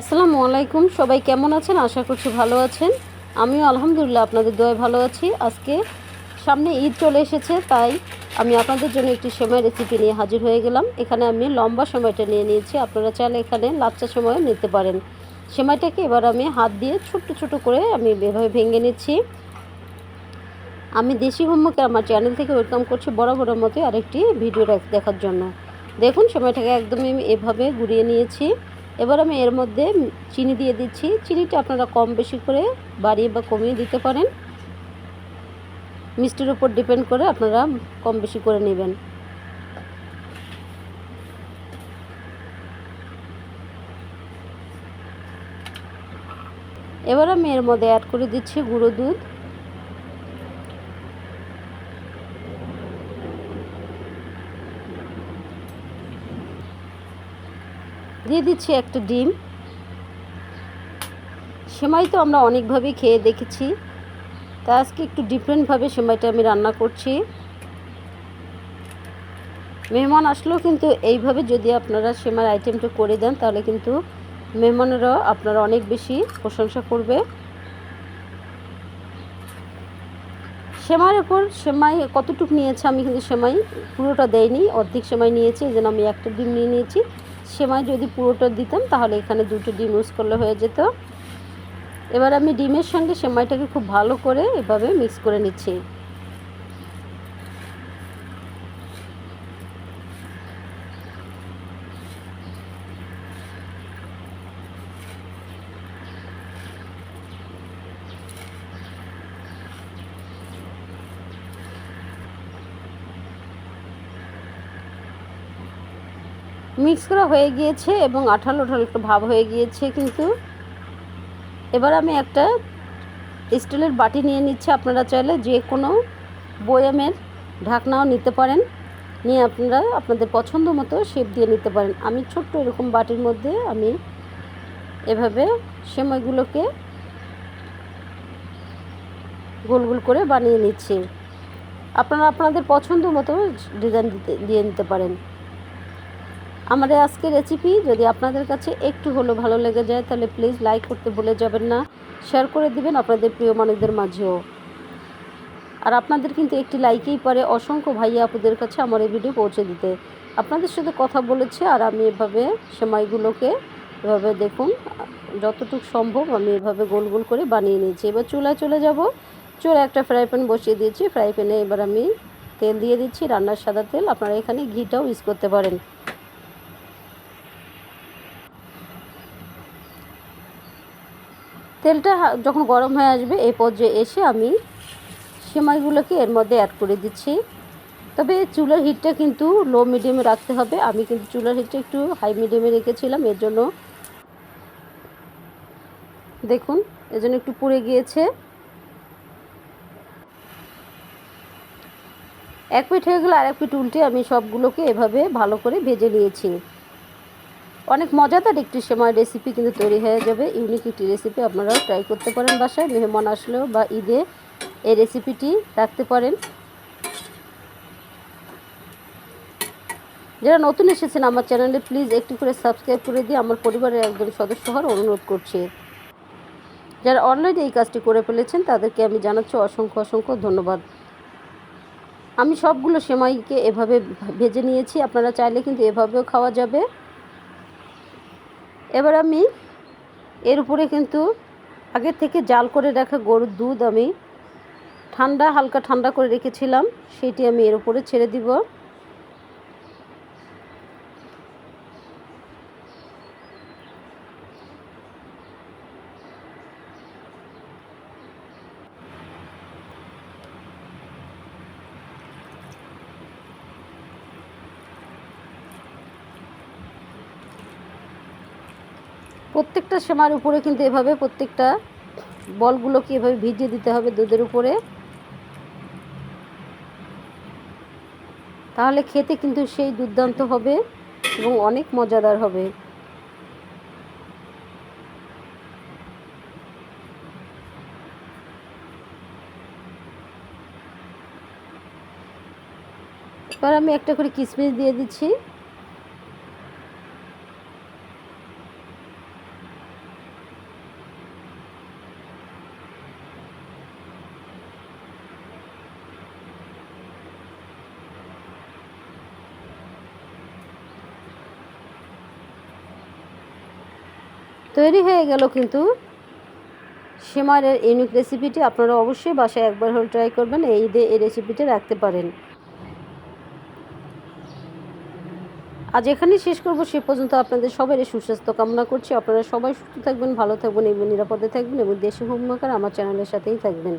আসসালামু আলাইকুম, সবাই কেমন আছেন? আশা করছি ভালো আছেন। আমিও আলহামদুলিল্লাহ আপনাদের দোয়ায় ভালো আছি। আজকে সামনে ঈদ চলে এসেছে, তাই আমি আপনাদের জন্য একটি সময় রেসিপি নিয়ে হাজির হয়ে গেলাম। এখানে আমি লম্বা সময়টা নিয়ে নিয়েছি। আপনারা চাইলে এখানে লাচ্চা সময়ও নিতে পারেন। সেমাইটাকে এবার আমি হাত দিয়ে ছোট্ট ছোট করে আমি এভাবে ভেঙে নিচ্ছি। আমি দেশি হোমওয়ার্কের আমার চ্যানেল থেকে ওয়েলকাম করছি বড় বড় মতো আরেকটি ভিডিও দেখার জন্য। দেখুন, সময়টাকে একদমই আমি এভাবে ঘুরিয়ে নিয়েছি। এবার আমি এর মধ্যে চিনি দিয়ে দিচ্ছি। চিনিটা আপনারা কম বেশি করে বাড়িয়ে বা কমিয়ে দিতে পারেন। মিষ্টির উপর ডিপেন্ড করে আপনারা কম বেশি করে নেবেন। এবার আমি এর মধ্যে অ্যাড করে দিচ্ছি গুঁড়ো দুধ। দিয়ে দিচ্ছি একটা ডিম। সেমাই তো আমরা অনেকভাবেই খেয়ে দেখেছি। তা আজকে একটু ডিফারেন্টভাবে সেমাইটা আমি রান্না করছি। মেহমান আসলেও কিন্তু এইভাবে যদি আপনারা সেমাই আইটেমটা করে দেন, তাহলে কিন্তু মেহমানেরাও আপনারা অনেক বেশি প্রশংসা করবে। সেমাইয়ের উপর সেমাই কতটুকু নিয়েছে আমি কিন্তু সেমাই পুরোটা দেয়নি, অর্ধেক সেমাই নিয়েছি, এই জন্য আমি একটা ডিম নিয়ে নিয়েছি। সেমাই যদি পুরোটা দিতাম, তাহলে এখানে দুটো ডিম ইউজ করলে হয়ে যেত। এবার আমি ডিমের সঙ্গে সেমাইটাকে খুব ভালো করে এভাবে মিক্স করে নিচ্ছি। মিক্স করা হয়ে গিয়েছে এবং আঠালো আঠালো একটু ভাব হয়ে গিয়েছে কিন্তু এবার আমি একটা স্টিলের বাটি নিয়ে নিচ্ছি, আপনারা চাইলে যে কোনো বয়ামের ঢাকনাও নিতে পারেন। নিয়ে আপনারা আপনাদের পছন্দ মতো শেপ দিয়ে নিতে পারেন। আমি ছোট্ট এরকম বাটির মধ্যে আমি এভাবে সেমাইগুলোকে গোল গোল করে বানিয়ে নিচ্ছি। আপনারা আপনাদের পছন্দ মতো ডিজাইন দিতে, দিয়ে নিতে পারেন। আমার আজকের রেসিপি যদি আপনাদের কাছে একটু হলো ভালো লেগে যায়, তাহলে প্লিজ লাইক করতে ভুলে যাবেন না। শেয়ার করে দিবেন আপনাদের প্রিয় মানুষদের মাঝেও। আর আপনাদের কিন্তু একটি লাইকেই পারে অসংখ্য ভাইয়া আপুদের কাছে আমার এই ভিডিও পৌঁছে দিতে। আপনাদের সাথে কথা বলেছি আর আমি এভাবে সেমাইগুলোকে এভাবে দেখুন, যতটুকু সম্ভব আমি এভাবে গোল গোল করে বানিয়ে নিয়েছি। এবার চুলায় চলে যাব। চুলে একটা ফ্রাই প্যান বসিয়ে দিয়েছি। ফ্রাই প্যানে এবার আমি তেল দিয়ে দিচ্ছি, রান্নার সাদা তেল। আপনারা এখানে ঘিটাও ইউজ করতে পারেন। তেলটা যখন গরম হয়ে আসবে, এই পর্যায়ে এসে আমি সেমাইগুলোকে এর মধ্যে অ্যাড করে দিচ্ছি। তবে চুলার হিটটা কিন্তু লো মিডিয়ামে রাখতে হবে। আমি কিন্তু চুলার হিটটা একটু হাই মিডিয়ামে রেখেছিলাম, এর জন্য দেখুন, এর জন্য একটু পুড়ে গিয়েছে। এক পিঠ হয়ে গেলে আর এক পিঠ উল্টে আমি সবগুলোকে এভাবে ভালো করে ভেজে নিয়েছি। অনেক মজাদার একটি সময় রেসিপি কিন্তু তৈরি হয়ে যাবে। ইউনিক একটি রেসিপি আপনারা ট্রাই করতে পারেন বাসায়। মেহমান আসলেও বা ঈদে এই রেসিপিটি রাখতে পারেন। যারা নতুন এসেছেন আমার চ্যানেলে প্লিজ একটু করে সাবস্ক্রাইব করে দিয়ে আমার পরিবারের একজন সদস্য হওয়ার অনুরোধ করছি। যারা অলরেডি এই কাজটি করে ফেলেছেন, তাদেরকে আমি জানাচ্ছি অসংখ্য অসংখ্য ধন্যবাদ। আমি সবগুলো সেমাইকে এভাবে ভেজে নিয়েছি। আপনারা চাইলে কিন্তু এভাবেও খাওয়া যাবে। এবার আমি এর উপরে কিন্তু আগের থেকে জাল করে রাখা গরুর দুধ আমি ঠান্ডা, হালকা ঠান্ডা করে রেখেছিলাম। সেটি আমি এর উপরে ছেড়ে দিব। প্রত্যেকটা সেমার উপরে কিন্তু এভাবে প্রত্যেকটা বলগুলোকে এভাবে ভিজিয়ে দিতে হবে দুধের উপরে? তাহলে খেতে কিন্তু সেই দুর্দান্ত হবে এবং অনেক মজাদার হবে। এবার আমি একটা করে কিশমিশ দিয়ে দিচ্ছি। তৈরি হয়ে গেল কিন্তু। সেমারের ইউনিক রেসিপিটি আপনারা অবশ্যই বাসায় একবার হলে ট্রাই করবেন, এই ঈদে এই রেসিপিটি রাখতে পারেন। আজ এখানে শেষ করব, সে পর্যন্ত আপনাদের সবাই সুস্বাস্থ্য কামনা করছি। আপনারা সবাই সুস্থ থাকবেন, ভালো থাকবেন এবং নিরাপদে থাকবেন এবং দেশে হোমমেকার আমার চ্যানেলের সাথেই থাকবেন।